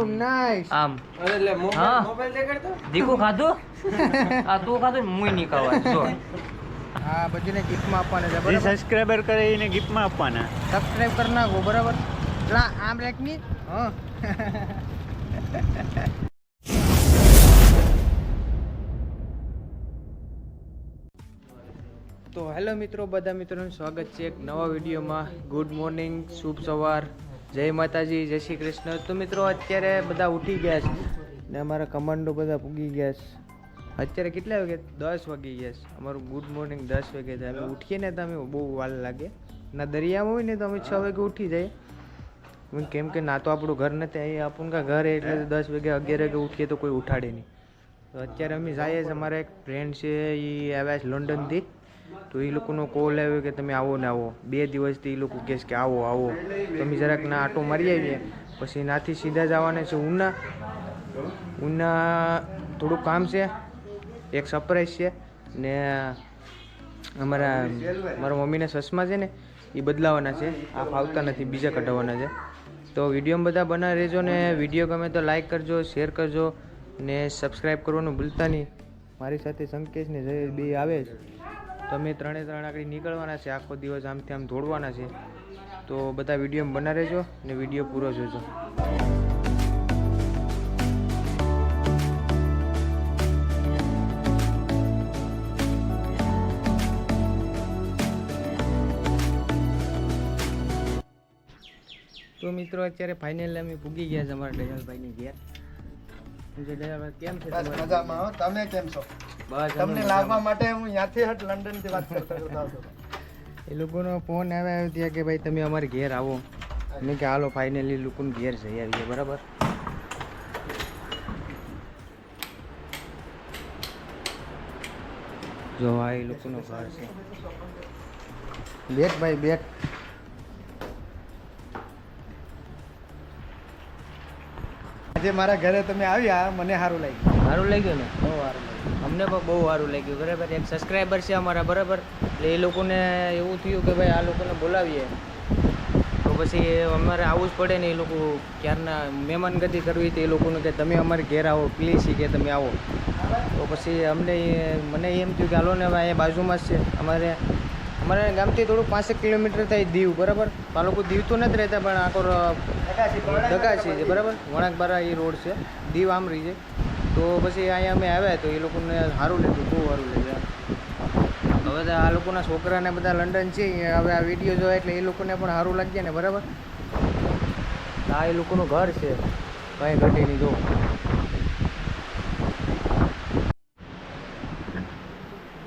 વાવ nice આમ. અરે લે હા. મોબાઈલ મોબાઈલ દેખાડતો દીકુ ખાધું? આ તું ખાધું ને મુય નહીં ખાવા જો. આ બધીને ગિફ્ટમાં આપવાના છે બરાબર? સબસ્ક્રાઇબર કરે એને ગિફ્ટમાં આપવાના. સબસ્ક્રાઇબ કરી નાખો બરાબર? પેલા આમ રાખની હા. તો હેલો મિત્રો બધા મિત્રોનું સ્વાગત છે એક નવા વિડીયોમાં. ગુડ મોર્નિંગ શુભ સવાર. જય માતાજી, જય શ્રી કૃષ્ણ. તો મિત્રો, અત્યારે બધા ઉઠી ગયા છે. ને અમારા કમાન્ડો બધા પૂગી ગયા છે. અત્યારે કેટલા વાગે? દસ વાગી ગયા છે. અમારું ગુડ મોર્નિંગ દસ વાગે થાય. અમે ઉઠીએ ને તો અમે બહુ વાર લાગે. ના, દરિયામાં હોય ને તો અમે છ વાગે ઉઠી જઈએ. કેમ કે ના તો આપણું ઘર નથી. અહીં આપણું કા ઘર એટલે દસ વાગે, અગિયાર વાગે ઉઠીએ તો કોઈ ઉઠાડે નહીં. તો અત્યારે અમે જઈએ અમારા એક ફ્રેન્ડ છે એ આવ્યા છે લંડનથી તો એ લોકોનો કોલ આવ્યો કે તમે આવો ને આવો. બે દિવસથી એ લોકો કહેશ કે આવો આવો. તમે જરાક ના આટો મારી આવીએ. પછી નાથી સીધા જવાના છે ઉના. ઉના થોડુંક કામ છે. એક સરપ્રાઈઝ છે. ને અમારા, મારા મમ્મીના સસમા છે ને એ બદલાવાના છે. આ ફાવતા નથી, બીજા કઢાવવાના છે. તો વીડિયો બધા બના રહેજો ને, વીડિયો ગમે તો લાઇક કરજો શેર કરજો. ને સબસ્ક્રાઈબ કરવાનું ભૂલતા નહીં. મારી સાથે સંકેશ ને જય બે આવે છે તો અમે ત્રણે ત્રણ આગળ નીકળવાના છે. આખો દિવસ આમથી આમ દોડવાના છે. તો બધા વીડિયો બના રહેજો ને વીડિયો પૂરો જોજો. તો મિત્રો, અત્યારે ફાઇનલ અમે પૂગી ગયા છે અમારા દયાલભાઈની ઘેર. કેમ છે મજામાં હો. તમે કેમ છો? બસ તમને લાવવા માટે હું ત્યાંથી હટ લંડનથી વાત કરતો કરતો એ લોકોનો ફોન આવ્યો ત્યાં કે ભાઈ તમે અમારે ઘેર આવો. મેં કે હાલો ફાઇનલી લોકોને ઘેર જઈ આવીએ બરાબર? જો આ એ લોકોનો ઘર છે. બેટ ભાઈ બેટ. આજે મારા ઘરે તમે આવ્યા, મને સારું લાગ્યું. સારું લાગ્યું ને? બહુ સારું લાગ્યું. અમને પણ બહુ સારું લાગ્યું. બરાબર, એક સબસ્ક્રાઈબર છે અમારા, બરાબર? એટલે એ લોકોને એવું થયું કે ભાઈ આ લોકોને બોલાવીએ. તો પછી અમારે આવવું જ પડે ને એ લોકો ક્યારના મહેમાનગતિ કરવી હતી એ લોકોને કે તમે અમારે ઘેર આવો પ્લીઝ કે તમે આવો. તો પછી અમને મને એમ થયું કે હાલો ને એ બાજુમાં જ છે. અમારે, અમારા ગામથી થોડું પાંસેક કિલોમીટર થાય દીવ, બરાબર? આ લોકો દીવ તો નથી રહેતા, પણ આખો દગાસી છે બરાબર? વણાકબારા એ રોડ છે દીવ આમરી છે. તો પછી અહીંયા અમે આવ્યા તો એ લોકોને સારું લીધું બહુ સારું લીધું હવે તો આ લોકોના છોકરાને બધા લંડન છે હવે આ વીડિયો જોયા એટલે એ લોકોને પણ સારું લાગે ને બરાબર? આ એ લોકોનું ઘર છે ભાઈ ઘટીની જો.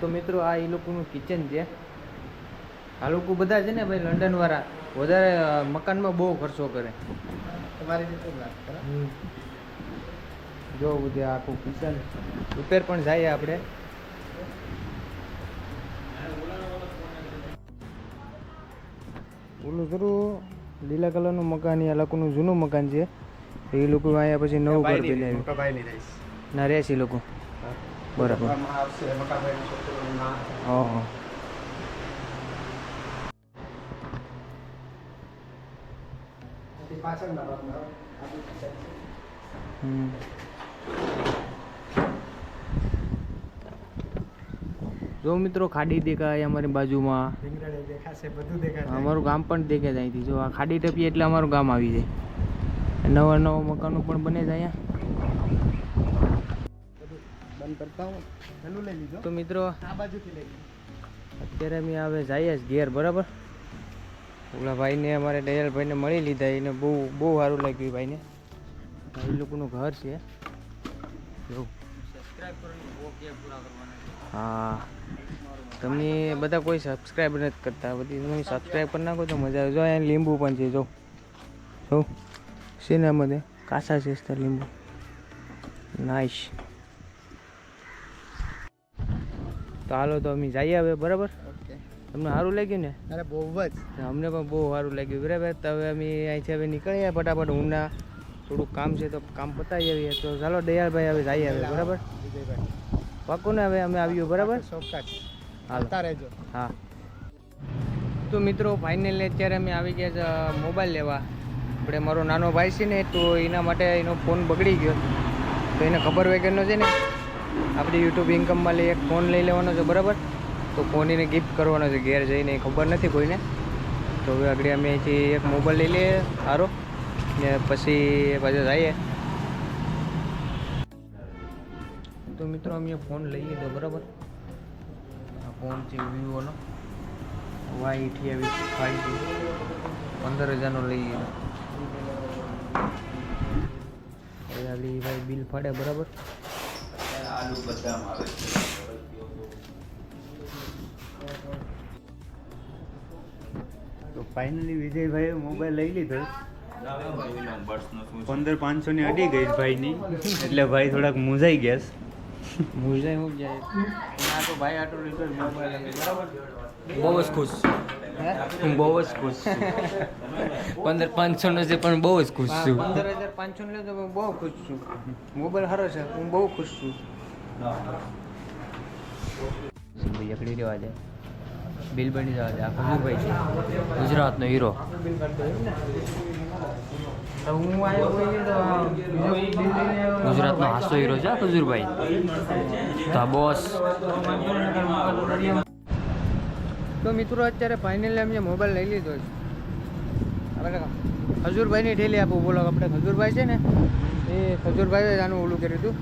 તો મિત્રો આ એ લોકોનું કિચન છે. આ લોકો બધા છે ને ભાઈ લંડન વાળા વધારે મકાનમાં બહુ ખર્ચો કરે. તમારી રીતે જ વાત કરો. જો બધે આખું કિચન રિપેર પણ જાય આપણે. ઓલું થોડું લીલા કલરનું મકાન એ લોકોનું જૂનું મકાન છે. એ લોકો અહીંયા પછી નવું ઘર બનાવ્યું. ના રહેશે લોકો. બરાબર. હા હા. પાછળના ભાગમાં આપણી છે. જો મિત્રો ખાડી દેખાય અમારી બાજુમાં. દેખાશે બધું અમારું ગામ પણ દેખાય અહીંથી જો આ ખાડી ટપીએ એટલે અમારું ગામ આવી જાય. નવા નવા મકાનો પણ બને છે અહીંયા. બંધ કરતા હું પેલું લઈ લીધો. તો મિત્રો આ બાજુથી લઈ અત્યારે અમે હવે જઈએ જ ઘેર બરાબર? ઓલા ભાઈને અમારે દયાલભાઈને મળી લીધા, એને બહુ બહુ સારું લાગ્યું ભાઈને. એ લોકોનું ઘર છે. હા. તમને બધા કોઈ સબસ્ક્રાઈબ નથી કરતા, બધી તમે સબસ્ક્રાઈબ કરી નાખો તો મજા આવે. જો અહીંયા લીંબુ પણ છે, જો. જો. છે ને આમાં કાસા છે લીંબુ. નાઈસ તો હાલો તો અમે જઈએ હવે, બરાબર? તમને સારું લાગ્યું ને? અરે બહુ જ. અમને પણ બહુ સારું લાગ્યું. બરાબર? તો હવે અમે અહીંથી હવે નીકળીએ ફટાફટ. ઊંડા થોડુંક કામ છે તો કામ પતાવી આવીએ. તો ચાલો દયાળભાઈ હવે જઈએ હવે. બરાબર? પાકું ને હવે અમે આવ્યું બરાબર? આવતા રહેજો. હા. તો મિત્રો ફાઇનલી અત્યારે અમે આવી ગયા છે મોબાઈલ લેવા. આપણે મારો નાનો ભાઈ છે ને તો એના માટે એનો ફોન બગડી ગયો. તો એને ખબર વગરનો છે ને આપણી યુટ્યુબ ઇન્કમમાં લઈ એક ફોન લઈ લેવાનો છે. બરાબર? તો ફોન ગિફ્ટ કરવાનો છે, ઘેર જઈને ખબર નથી કોઈને. તો હવે આગળ અમે અહીંથી એક મોબાઈલ લઈ લઈએ સારો ને પછી પાછા જઈએ. તો મિત્રો, અમે ફોન લઈ લીધો, બરાબર? આ ફોન છે વિવોનો. વાય અઠ્યાવીસ ફાઈવ જી પંદર હજારનો લઈ લીધો. ભાઈ બિલ ફાડે, બરાબર? તો ફાઇનલી વિજયભાઈએ મોબાઈલ લઈ લીધો. પંદર પાંચસો ની અડી ગઈ ભાઈની. એટલે ભાઈ થોડાક મૂંઝાઈ ગયા મુંજાઈ હું જાય તો ભાઈ આટલો લીધો મોબાઈલ બરાબર? બહુ જ ખુશ છું. હું? બહુ જ ખુશ છું. પંદર પાંચસો નો છે પણ બહુ જ ખુશ છું. પંદર હજાર પાંચસો ને તો હું બહુ ખુશ છું. મોબાઈલ સારો છે હું બહુ ખુશ છું. ભાઈ એકડી રહેવા દે બિલ બની જવા દે. આ ખજૂરભાઈ છે? ગુજરાતનો હીરો. આ. ગુજરાતનો હાસો હીરો છે આ ખજૂરભાઈ. તો બોસ તો મિત્રો અત્યારે ફાઇનલી અમે મોબાઈલ લઈ લીધો છે. આપણે ખજૂરભાઈની ઠેલી આપું બોલો આપણે ખજૂરભાઈ છે ને એ ખજૂરભાઈએ જ આનું ઓલું કર્યું હતું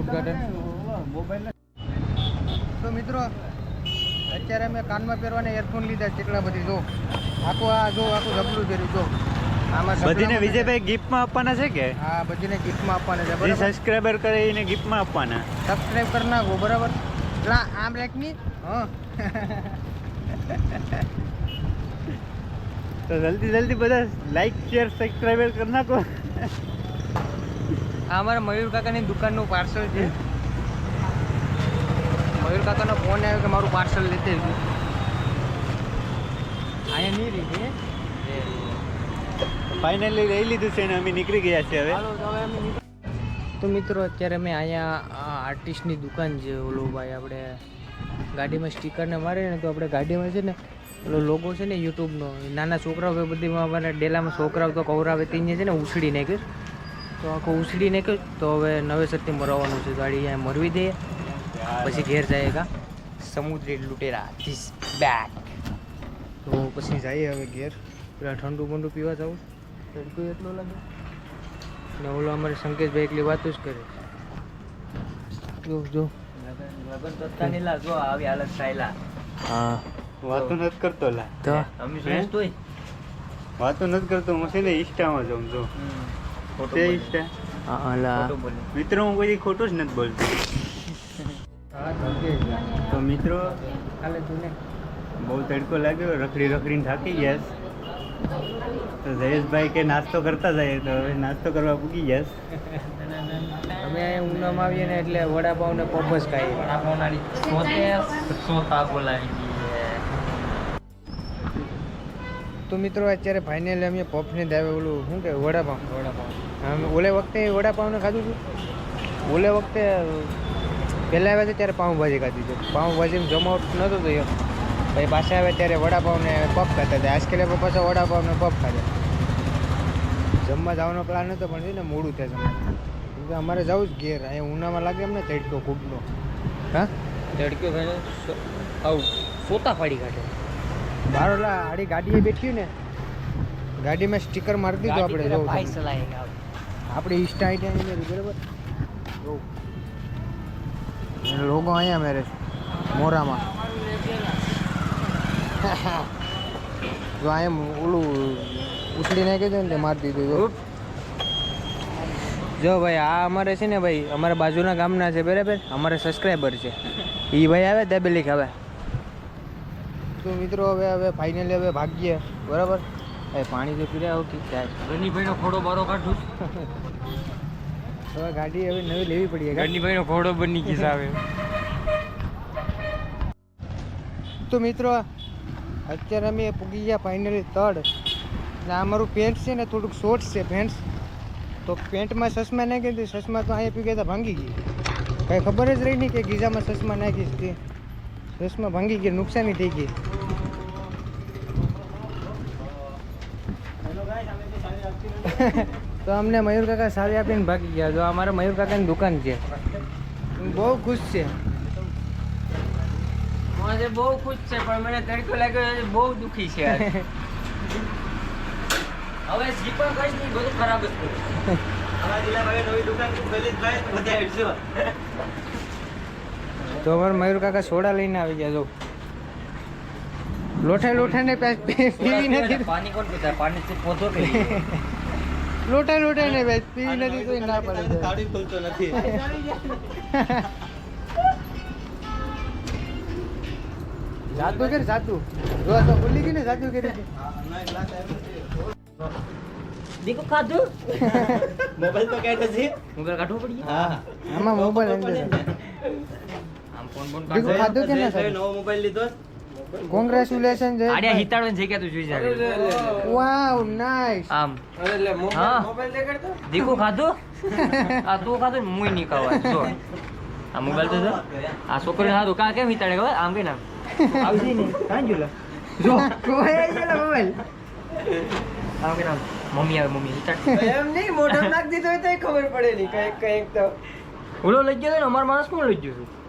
ઉદઘાટન. તો મિત્રો અત્યારે મેં કાનમાં પહેરવાના એરફોન લીધા કેટલા બધી જો. આખું આ જો આખું જબલું પહેર્યું જો. આમાં બધીને વિજયભાઈ ગિફ્ટમાં આપવાના છે કે? હા બધીને ગિફ્ટમાં આપવાના છે બરાબર? સબસ્ક્રાઈબર કરે એને ગિફ્ટમાં આપવાના. સબસ્ક્રાઇબ કરી નાખો બરાબર? પેલા આમ રેકની હા. તો જલ્દી જલ્દી બધા લાઈક શેર સબસ્ક્રાઈબર કરી નાખો. આ અમારા મયુર કાકાની દુકાનનું પાર્સલ છે. મયુર કાકાનો ફોન આવ્યો કે મારું પાર્સલ લેતે જ અહીંયા નહીં લીધી ફાઇનલી લઈ લીધું છે ને અમે નીકળી ગયા છે હવે. તો અમે મિત્રો અત્યારે મેં અહીંયા આર્ટિસ્ટની દુકાન છે ઓલો ભાઈ આપણે ગાડીમાં સ્ટીકરને મારે ને તો આપણે ગાડીમાં છે ને ઓલો લોગો છે ને યુટ્યુબનો નાના છોકરાઓ બધીમાં અમારા ડેલામાં છોકરાઓ તો કવરાવે ત્યાં છે ને ઉછળી નાખ્યું તો આખું ઉછળી નાખ્યું તો હવે નવેસરથી મરવાનું છે ગાડી અહીંયા મરવી દઈએ પછી ઘેર જાય કા સમુદ્રી લુટેરા ધીસ બેક તો પછી જઈએ હવે ઘેર. પેલા ઠંડુ બંડુ પીવા જવું તડકો એટલો લાગે? ને ઓલો અમારે સંકેતભાઈ એકલી વાતો જ કરે. જો જો. જો આવી હાલત સાયલા હા. વાતો નથી કરતો લા. તો? અમે હે? તોય વાતો નથી કરતો હું છે ને ઇન્સ્ટામાં જાઉં જો. તે ઇન્સ્ટા? હા અલા મિત્રો હું કોઈ ખોટું જ નથી બોલતો. તો મિત્રો કાલે તું ને બહુ તડકો લાગ્યો રખડી રખડીને થાકી ગયા તો જયેશભાઈ કે નાસ્તો કરતા જાય તો હવે નાસ્તો કરવા પૂગી ગયા અમે અહીંયા ઉનામાં આવીએ ને એટલે વડાપાવ ને પપ જ ખાઈએ વડાપાવનારી સોતા બોલાવી તો મિત્રો અત્યારે ફાઇનલી અમે પફને દાવે ઓલું શું કે વડાપાવ. વડાપાઉં આમ ઓલે વખતે વડાપાવને ખાધું હતું? ઓલે વખતે પહેલાં આવ્યા હતા ત્યારે પાઉંભાજી ખાધી છે. પાઉંભાજીમાં જમાવટ નહોતો થયો. પછી પાછા આવ્યા ત્યારે વડાપાવ પગ પફ ખાતા હતા. આજકાલ પાછા વડાપાવ ને પફ ખાધા જમવા જવાનો પ્લાન હતો પણ છે ને મોડું થાય જમવા અમારે જવું જ ઘેર. અહીંયા ઉનામાં લાગે એમ ને તડકો ખૂબનો હા? તડક્યો ખાને આવું સોતા પાડી કાઢે. બારોલા આડી ગાડીએ બેઠ્યું ને ગાડીમાં સ્ટીકર મારી દીધું આપણે આપણે ઇન્સ્ટા આઈડી મેરી બરાબર? લોગો અહીંયા મેરે છે, મોરામાં. જો એમ ઓલું ઉછળી નાખ્યું છે ને તે મારી દીધું જો. જો ભાઈ આ અમારે છે ને ભાઈ અમારા બાજુના ગામના છે બરાબર? અમારે સબસ્ક્રાઈબર છે. એ ભાઈ આવે દાબેલી ખાવે. તો મિત્રો હવે હવે ફાઇનલી હવે ભાગીએ બરાબર? એ પાણી તો પીડ્યા આવું ઠીક થાય ખોડો બારો કાઢું હવે ગાડી હવે નવી લેવી પડી ગાડી ગણનીભાઈનો ખોડો બની ગઈ આવે તો મિત્રો અત્યારે અમે પૂગી ગયા ફાઇનલી તડ ને આ મારું પેન્ટ છે ને થોડુંક શોર્ટ છે પેન્ટ તો પેન્ટમાં ચશ્મા નાખી હતી ચશ્મા તો અહીંયા પી ગયા ભાંગી ગઈ કાંઈ ખબર જ રહી નહીં કે ગીઝામાં ચશ્મા નાખી હતી ચશ્મા ભાંગી ગયા નુકસાની થઈ ગઈ. તો અમને મયુર કાકા સારી આપીને ભાગી ગયા. તો અમારે મયુર કાકાની દુકાન છે. બહુ ખુશ છે. મને બહુ ખુશ છે પણ મને તડકો લાગ્યો બહુ દુખી છે હવે સી પણ કઈ નહીં બધું ખરાબ જ કરું અમારા જિલ્લામાં નવી દુકાન ખોલી બધા આવજો તો અમારે મયુર કાકા સોડા લઈને આવી ગયા જો. લોઠે લોઠે ને પીવી નથી. પાણી કોણ પીતા પાણી થી પોતો કરી લોટે લોટે ને પેસ પીવી નથી તો ના પડે કાઢી ખુલતો નથી. જાતું કે જાતું જો તો ભૂલી ગઈ ને જાતું કરી. દીકો ખાધું? મોબાઈલ તો કાઢે છે. મોબાઈલ કાઢવો પડી હા. આમાં મોબાઈલ અંદર આમ ફોન ફોન દીકુ ખાધું કે ના નવો મોબાઈલ લીધો. કોંગ્રેચ્યુલેશન જય આડિયા હિતાડો જઈ કે તું જોઈ જા વાવ નાઈસ આમ. હા. દીકુ ખાધું? આ તું ખાધું ને નહીં નહીં ખાવા જો આ મોબાઈલ તો જો. આ છોકરીને હાથું કા કેમ હિતાડે ખબર? આમ કે નામ આવજી ને કાં ગયો જો. કોઈ ગયેલા મોબાઈલ. આમ કે નામ મમ્મી આવે મમ્મી. હિતાડ એમ નહીં મોઢા નાખ દીધો હોય તો ખબર પડે નહીં. કંઈક કંઈક તો. ઓલો લઈ ગયો ને અમાર માણસ કોણ લઈ ગયો છું? મોબાઈલ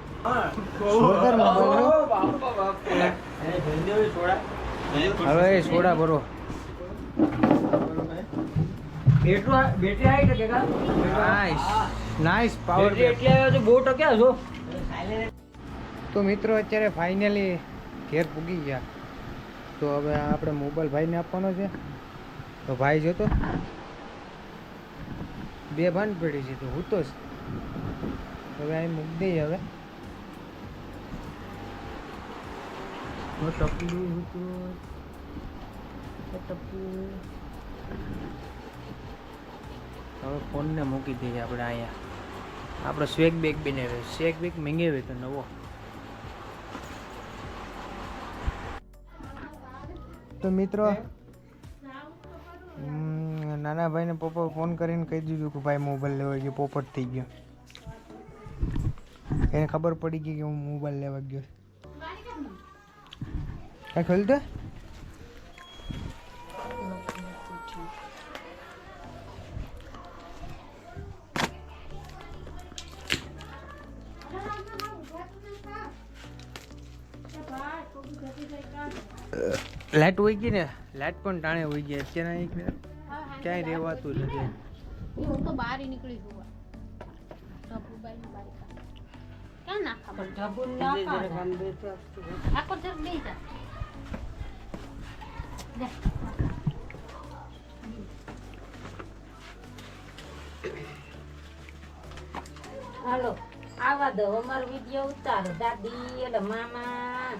હવે સોડા ભરો. બેટરી આવી નાઈસ નાઈસ પાવર એટલે આવ્યો છે બહુ ટક્યા છો. તો મિત્રો અત્યારે ફાઇનલી ઘેર પૂગી ગયા. તો હવે આપણે મોબાઈલ ભાઈને આપવાનો છે. તો ભાઈ જોતો. બે ભાન પડી છે તો હું તો. હવે અહીં મૂકી દઈએ હવે. ઓ ટપલું હતું. એ ટપલું. હવે ફોનને મૂકી દઈએ આપણે અહીંયા આપણો સ્વેગ બેગ બનાવે સ્વેગ બેગ મંગાવે તો નવો તો મિત્રો નાના ભાઈને પપ્પા ફોન કરીને કહી દીધું કે ભાઈ મોબાઈલ લેવા ગયો પોપટ થઈ ગયો એને ખબર પડી ગઈ કે હું મોબાઈલ લેવા ગયો કાંઈ ખોલ તો લાઇટ હોય ગઈ ને? લાઇટ પણ ટાણે હોય ગઈ અત્યારે એક મિનિટ ક્યાંય રહેવાતું નથી. હું તો બહાર નીકળી જોવા. ક્યાં નાખા પણ ઢબુ નાખા આખો જર લઈ જા જા. હાલો આવા દો. અમારો વીડિયો ઉતારો. દાદી એટલે મામા.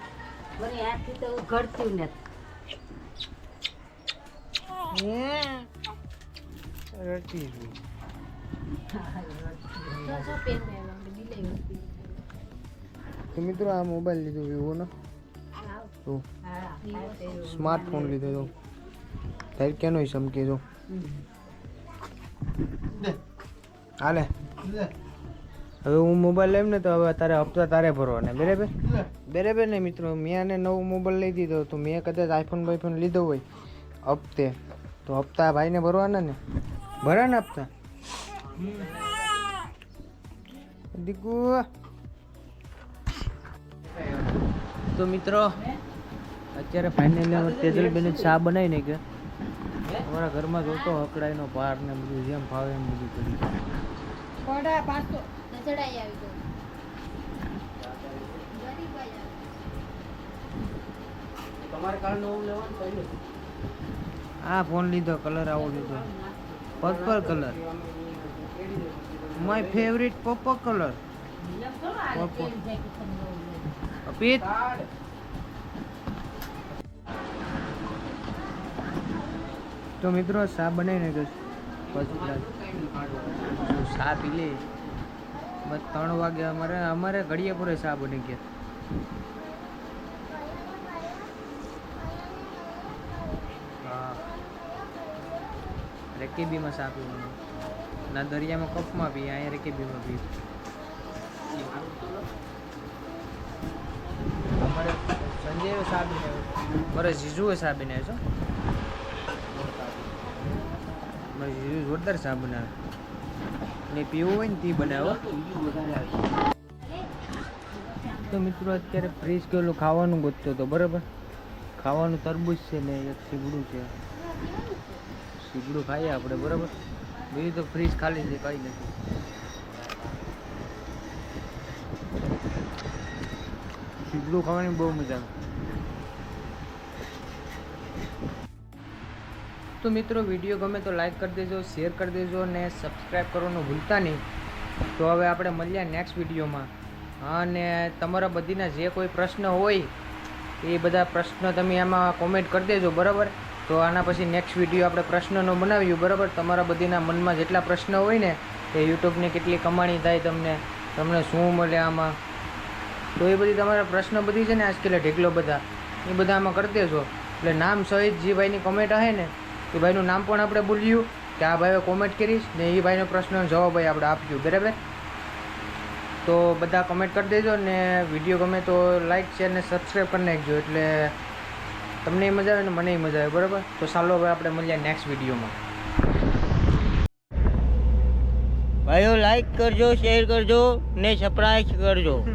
મને આથી તો ઘડતું નથી. રટી તો મિત્રો આ મોબાઈલ લીધો વિવોનો તો? સ્માર્ટફોન લીધો તો. તારી કેનો સમકે જો હાલે. હવે હું મોબાઈલ લઈમ ને તો હવે તારે હપ્તા તારે ભરવાના. બરાબર? બરાબર ને મિત્રો? મેં આને નવો મોબાઈલ લઈ દીધો તો મેં કદાચ આઈફોન બાઈફોન લીધો હોય હપ્તે. તો હપ્તા ભાઈને ભરવાના ને? ભરા ને હપ્તા? દીકુ. તો મિત્રો અત્યારે ફાઇનલી અમે તેજલબેન ચા બનાવી ને કે અમારા ઘરમાં જોતો હકડાઈનો પાર ને બધું જેમ ફાવે એમ બધું કરી. આ ફોન લીધો કલર આવો લીધો. Purple colour my favourite purple colour પીત તો મિત્રો સા બનાવીને ગયો પછી ચા પી લે બસ ત્રણ વાગે અમારે અમારે ઘડીએ પૂરે ચા બની ગયા. હા. રેકેબીમાં ચા પીવાનું ના દરિયામાં કપમાં પી અહીંયા રેકેબીમાં પી અમારે સંજય સાબિને મારે જીજુએ સાબિને છો. મારી જોરદાર ચા બનાવે. ને પીવું હોય ને તે બનાવો. તો મિત્રો અત્યારે ફ્રેશ ગયેલું, ખાવાનું ગોતતો હતો, બરાબર? ખાવાનું તરબૂચ છે ને એક સીગડું છે. સીગડું ખાઈએ આપણે, બરાબર? બીજું તો ફ્રીજ ખાલી છે, કંઈ નથી. સીગડું ખાવાની બહુ મજા આવે. તો મિત્રો, વીડિયો ગમે તો લાઈક કરી દેજો શેર કરી દેજો અને સબસ્ક્રાઈબ કરવાનું ભૂલતા નહીં. તો હવે આપણે મળ્યા નેક્સ્ટ વિડીયોમાં અને તમારા બધીના જે કોઈ પ્રશ્ન હોય, એ બધા પ્રશ્ન તમે આમાં કોમેન્ટ કરી દેજો, બરાબર? તો આના પછી નેક્સ્ટ વીડિયો આપણે પ્રશ્નનો બનાવ્યું બરાબર? તમારા બધીના મનમાં જેટલા પ્રશ્ન હોય ને, એ યુટ્યુબની કેટલી કમાણી થાય તમને તમને શું મળે આમાં? તો એ બધી તમારા પ્રશ્ન બધી છે ને આજકાલ ઢેકલો બધા, એ બધા આમાં કરી દેજો. એટલે નામ સહિત જે ભાઈની કોમેન્ટ આવે ને એ ભાઈનું નામ પણ આપણે બોલ્યું કે આ ભાઈએ કોમેન્ટ કરીશ ને એ ભાઈનો પ્રશ્નનો જવાબ ભાઈ આપણે આપ્યું બરાબર? તો બધા કમેન્ટ કરી દેજો ને વીડિયો ગમે તો લાઇક શેર ને સબસ્ક્રાઈબ કરી નાખજો. એટલે તમને મજા આવે ને મને મજા આવે બરાબર? તો ચાલો હવે આપણે મળીએ નેક્સ્ટ વિડીયોમાં ભાઈઓ લાઈક કરજો શેર કરજો ને સપ્રાઈઝ કરજો.